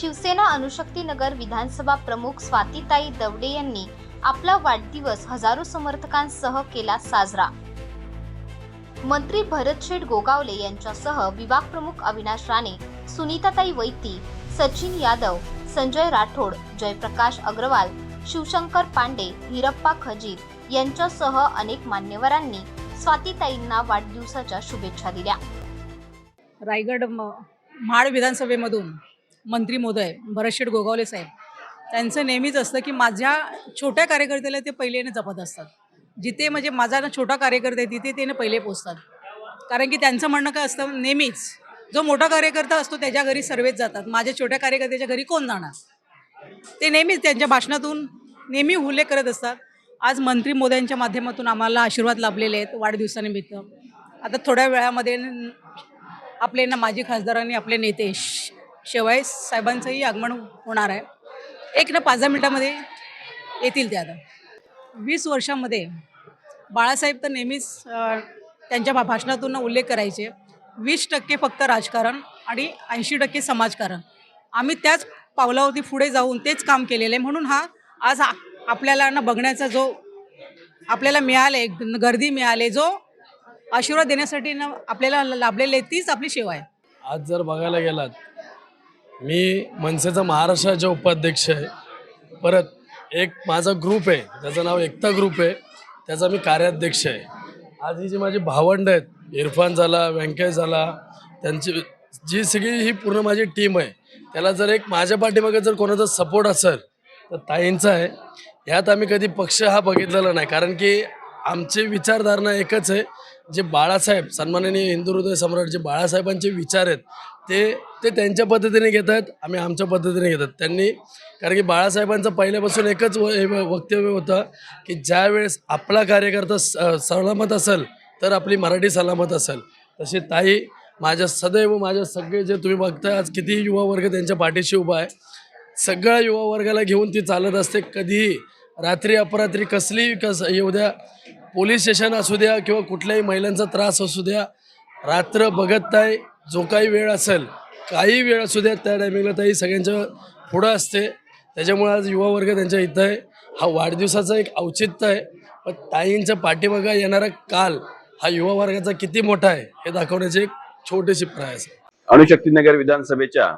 शिवसेना अनुशक्तीनगर विधानसभा प्रमुख स्वातीताई दवडे यांनी आपला वाढदिवस हजारो समर्थकांसह केला साजरा. मंत्री भरतशेठ गोगावले यांच्यासह विभाग प्रमुख अविनाश राणे सुनीताताई वैती सचिन यादव संजय राठोड जयप्रकाश अग्रवाल शिवशंकर पांडे हिरप्पा खजीर यांच्यासह अनेक मान्यवरांनी स्वातीताईंना वाढदिवसाच्या शुभेच्छा दिल्या. रायगड म महाड विधानसभेमधून मंत्री मोदय भरतशेठ गोगावले साहेब त्यांचं नेहमीच असतं की माझ्या छोट्या कार्यकर्त्याला ते पहिलेने जपत असतात. जिथे म्हणजे माझा ना छोटा कार्यकर्ता आहे तिथे ते पहिले पोचतात. कारण की त्यांचं म्हणणं काय असतं नेहमीच जो मोठा कार्यकर्ता असतो त्याच्या घरी सर्वेच जातात. माझ्या छोट्या कार्यकर्त्याच्या घरी कोण जाणार? ते नेहमीच त्यांच्या भाषणातून नेहमी उल्लेख करत असतात. आज मंत्री मोदयांच्या माध्यमातून आम्हाला आशीर्वाद लाभलेले आहेत वाढदिवसानिमित्त. आता थोड्या वेळामध्ये आपले ना माजी खासदारांनी आपले नेते शेवाळे साहेबांचंही आगमन होणार आहे. एक ना पाच दहा मिनिटामध्ये येतील ते आता. वीस वर्षामध्ये बाळासाहेब तर नेहमीच त्यांच्या भा- भाषणातून उल्लेख करायचे. वीस टक्के फक्त राजकारण आणि ऐंशी टक्के समाजकारण. आम्ही त्याच पावलावरती पुढे जाऊन तेच काम केलेलं आहे. म्हणून हा आज आपल्याला ना बघण्याचा जो आपल्याला मिळाले गर्दी मिळाले जो आशीर्वाद देण्यासाठी ना आपल्याला लाभलेले तीच आपली सेवा आहे. आज जर बघायला गेलात मी मनसेचा महाराष्ट्राचे उपाध्यक्ष आहे. परत एक माझा ग्रुप आहे. त्याचं नाव एकता ग्रुप आहे. त्याचा मी कार्याध्यक्ष आहे. आज ही जी माझी भावंड आहेत इरफान झाला व्यंकय झाला त्यांची जी सगळी ही पूर्ण माझी टीम आहे त्याला जर एक माझ्या पाठीमागे जर कोणाचा सपोर्ट असेल तर ताईंचा आहे. ह्यात आम्ही कधी पक्ष हा बघितलेला नाही. कारण की आमची विचारधारणा एकच आहे जे बाळासाहेब सन्माननीय हिंदू हृदय सम्राट जे बाळासाहेबांचे विचार आहेत ते ते त्यांच्या पद्धतीने घेत आहेत आम्ही आमच्या पद्धतीने घेतात. त्यांनी कारण की बाळासाहेबांचं पहिल्यापासून एकच व- वक्तव्य होतं की ज्या वेळेस आपला कार्यकर्ता स- सलामत असेल तर आपली मराठी सलामत असेल. तशी ताई माझ्या सदैव माझ्या सगळे जे तुम्ही बघताय आज किती युवा वर्ग त्यांच्या पाठीशी उभा आहे. सगळ्या युवा वर्गाला घेऊन ती चालत असते. कधीही रात्री अपरात्री कसलीही कस येऊ द्या पोलीस स्टेशन असू द्या किंवा कुठल्याही महिलांचा त्रास असू द्या रात्र बघत नाही. जो काही वेळ असेल काही वेळ असू द्या त्या टायमिंगला ताई सगळ्यांच्या पुढं असते. त्याच्यामुळे आज युवा वर्ग त्यांच्या इथं आहे. हा वाढदिवसाचा एक औचित्य आहे. पण ताईंच्या पाठीमागा येणारा काल हा युवा वर्गाचा किती मोठा आहे हे दाखवण्याची एक छोटीशी प्रयास आहे. अणुशक्तीनगर विधानसभेच्या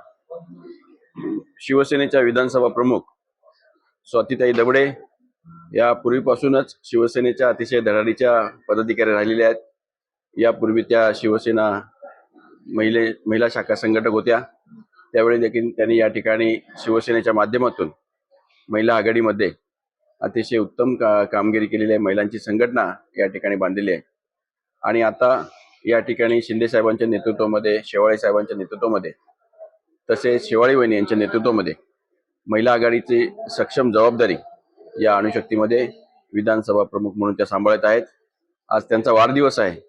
शिवसेनेच्या विधानसभा प्रमुख स्वातीताई दबडे या पूर्वीपासूनच शिवसेनेच्या अतिशय धडाडीच्या पदाधिकारी राहिलेल्या आहेत. यापूर्वी त्या शिवसेना महिले महिला शाखा संघटक होत्या. त्यावेळी देखील त्यांनी या ठिकाणी शिवसेनेच्या माध्यमातून महिला आघाडीमध्ये अतिशय उत्तम का कामगिरी केलेली आहे. महिलांची संघटना या ठिकाणी बांधलेली आहे. आणि आता या ठिकाणी शिंदे साहेबांच्या नेतृत्वामध्ये शेवाळे साहेबांच्या नेतृत्वामध्ये तसेच शेवाळे वहिनी यांच्या नेतृत्वामध्ये महिला आघाडीची सक्षम जबाबदारी या अणुशक्तीमध्ये विधानसभा प्रमुख म्हणून त्या सांभाळत आहेत. आज त्यांचा वाढदिवस आहे.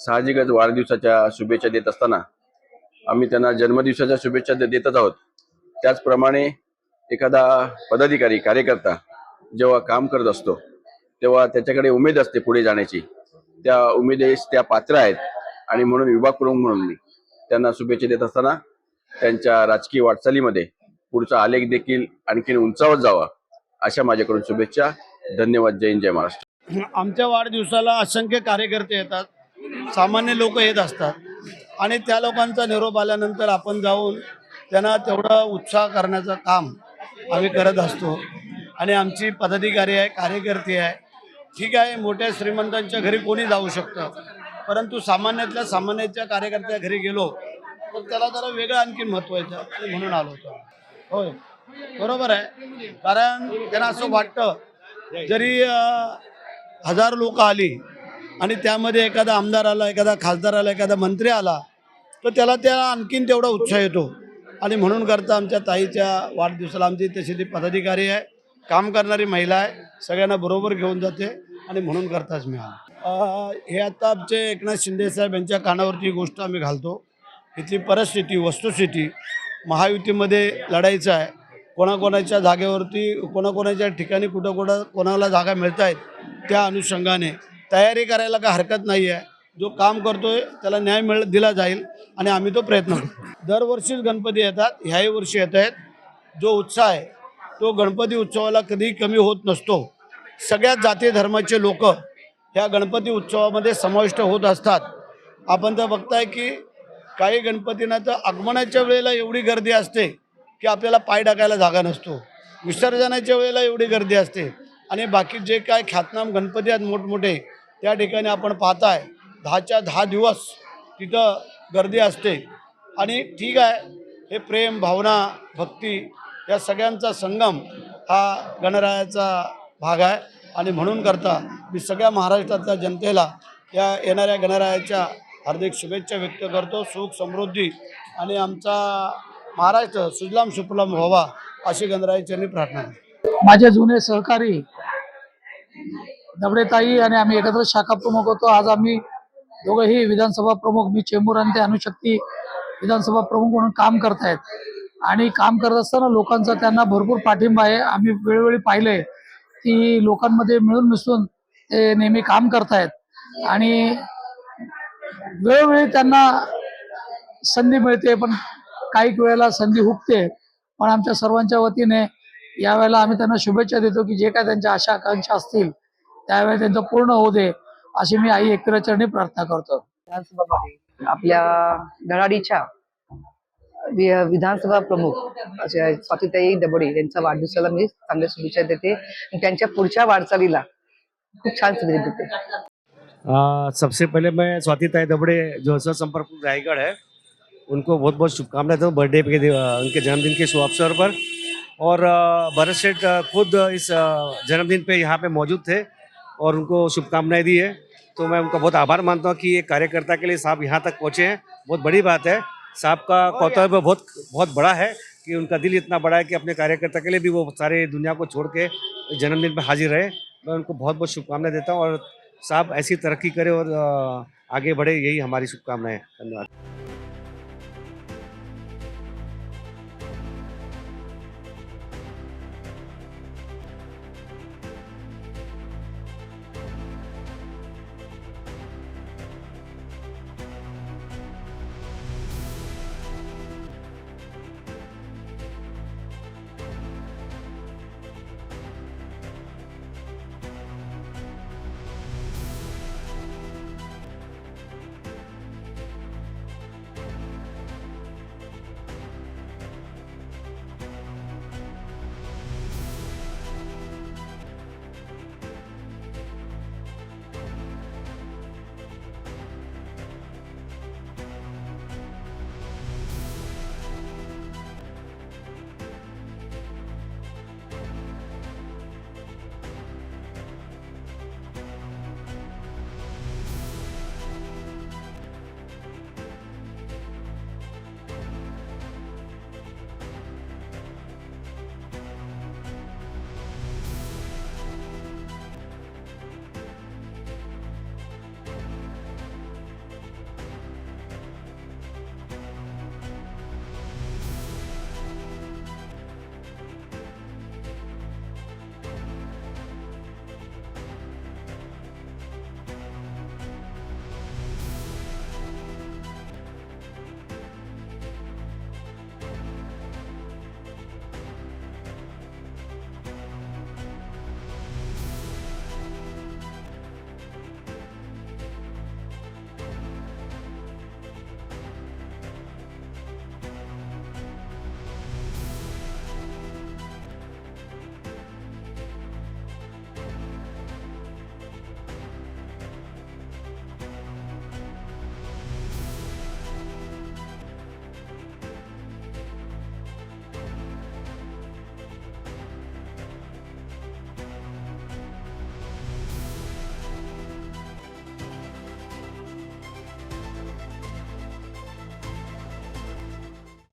साहजिकच वाढदिवसाच्या शुभेच्छा देत असताना आम्ही त्यांना जन्मदिवसाच्या शुभेच्छा देतच आहोत. त्याचप्रमाणे एखादा पदाधिकारी कार्यकर्ता जेव्हा काम करत असतो तेव्हा त्याच्याकडे उमेद असते पुढे जाण्याची. त्या उमेदेस त्या पात्र आहेत आणि म्हणून विभाग प्रमुख म्हणून मी त्यांना शुभेच्छा देत असताना त्यांच्या राजकीय वाटचालीमध्ये पुढचा आलेख देखील आणखीन उंचावत जावा अशा माझ्याकडून शुभेच्छा. धन्यवाद. जय हिंद, जय महाराष्ट्र. आमच्या वाढदिवसाला असंख्य कार्यकर्ते येतात. सामान्य लोक येत असतात. आणि त्या लोकांचा निरोप आल्यानंतर आपण जाऊन त्यांना तेवढा उत्साह करण्याचं काम आम्ही करत असतो. आणि आमची पदाधिकारी आहे कार्यकर्ते आहे. ठीक आहे मोठ्या श्रीमंतांच्या घरी कोणी जाऊ शकतं. परंतु सामान्यातल्या सामान्याच्या कार्यकर्त्या घरी गेलो तर त्याला जरा वेगळं आणखी महत्त्व येतं म्हणून आलो होतो. होय. बरोबर आहे. कारण त्यांना असं वाटतं जरी हजार लोक आली आणि त्यामध्ये एखादा आमदार आला एखादा खासदार आला एखादा मंत्री आला तर त्याला त्या आणखीन तेवढा उत्साह येतो. आणि म्हणून करता आमच्या ताईच्या वाढदिवसाला आमची तशी ती पदाधिकारी आहे काम करणारी महिला आहे सगळ्यांना बरोबर घेऊन जाते आणि म्हणून करताच मी आलो. हे आता आमचे एकनाथ शिंदे साहेब यांच्या कानावरती गोष्ट आम्ही घालतो. इथली परिस्थिती वस्तुस्थिती महायुतीमध्ये लढायचं आहे. कोणाकोणाच्या जागेवरती कोणाकोणाच्या ठिकाणी कुठं कुठं कोणाला जागा मिळत आहेत त्या अनुषंगाने तयारी करायला काही हरकत नाही आहे जो काम करतोय त्याला न्याय मिळ दिला जाईल आणि आम्ही तो प्रयत्न करू. दरवर्षीच गणपती येतात ह्याही वर्षी येत आहेत. जो उत्साह आहे तो गणपती उत्सवाला कधीही कमी होत नसतो. सगळ्याच जाती धर्माचे लोक ह्या गणपती उत्सवामध्ये समाविष्ट होत असतात. आपण तर बघताय की काही गणपतींना तर आगमनाच्या वेळेला एवढी गर्दी असते की आपल्याला पाय टाकायला जागा नसतो. विसर्जनाच्या वेळेला एवढी गर्दी असते. आणि बाकी जे काय ख्यातनाम गणपती आहेत मोठमोठे त्या ठिकाणी आपण पाहताय दहाच्या दहा दिवस तिथं गर्दी असते. आणि ठीक आहे हे प्रेम भावना भक्ती या सगळ्यांचा संगम हा गणरायाचा भाग आहे. आणि म्हणून करता मी सगळ्या महाराष्ट्रातल्या जनतेला या येणाऱ्या गणरायाच्या हार्दिक शुभेच्छा व्यक्त करतो. सुख समृद्धी आणि आमचा महाराष्ट्र सुजलाम सुफलाम व्हावा अशी गणरायाची प्रार्थना आहे. माझे जुने सहकारी दबडेताई आणि आम्ही एकत्र शाखा प्रमुख होतो. आज आम्ही दोघंही विधानसभा प्रमुख मी चेंबूर आणि ते अनुशक्ती विधानसभा प्रमुख म्हणून काम करतायत. आणि काम करत असताना लोकांचा त्यांना भरपूर पाठिंबा आहे. आम्ही वेळोवेळी पाहिलंय की लोकांमध्ये मिळून मिसळून ते नेहमी काम करतायत. आणि वेळोवेळी त्यांना संधी मिळते पण काही वेळेला संधी हुकते पण आमच्या सर्वांच्या वतीने यावेळेला आम्ही त्यांना शुभेच्छा देतो की जे काय त्यांच्या आशा आकांक्षा असतील त्यावेळी त्यांचं पूर्ण होऊ दे अशी मी आई एकविराचरणी प्रार्थना करतो. विधानसभामध्ये आपल्या धडाडीच्या विधानसभा प्रमुख स्वातीताई दबडे यांच्या वाढदिवसाला मी चांगल्या शुभेच्छा देते. आणि त्यांच्या पुढच्या वाटचालीला खूप छान शुभेच्छा देते. सबसे पहले मैं स्वाति ताई दबड़े जो संपर्क रायगढ़ है उनको बहुत बहुत शुभकामनाएं देता हूँ बर्थडे के उनके जन्मदिन के शुभ अवसर पर। और भरत सेठ खुद इस जन्मदिन पे यहाँ पे मौजूद थे। और उनको शुभकामनाएं दी है। तो मैं उनका बहुत आभार मानता हूँ कि एक कार्यकर्ता के लिए साहब यहाँ तक पहुँचे हैं। बहुत बड़ी बात है। साहब का कर्तव्य बहुत बहुत बड़ा है कि उनका दिल इतना बड़ा है कि अपने कार्यकर्ता के लिए भी वो सारे दुनिया को छोड़ के जन्मदिन पर हाजिर रहे। मैं उनको बहुत बहुत शुभकामनाएं देता हूँ और साहब ऐसी तरक्की करे और आगे बढ़े। यही हमारी शुभकामनाएं धन्यवाद।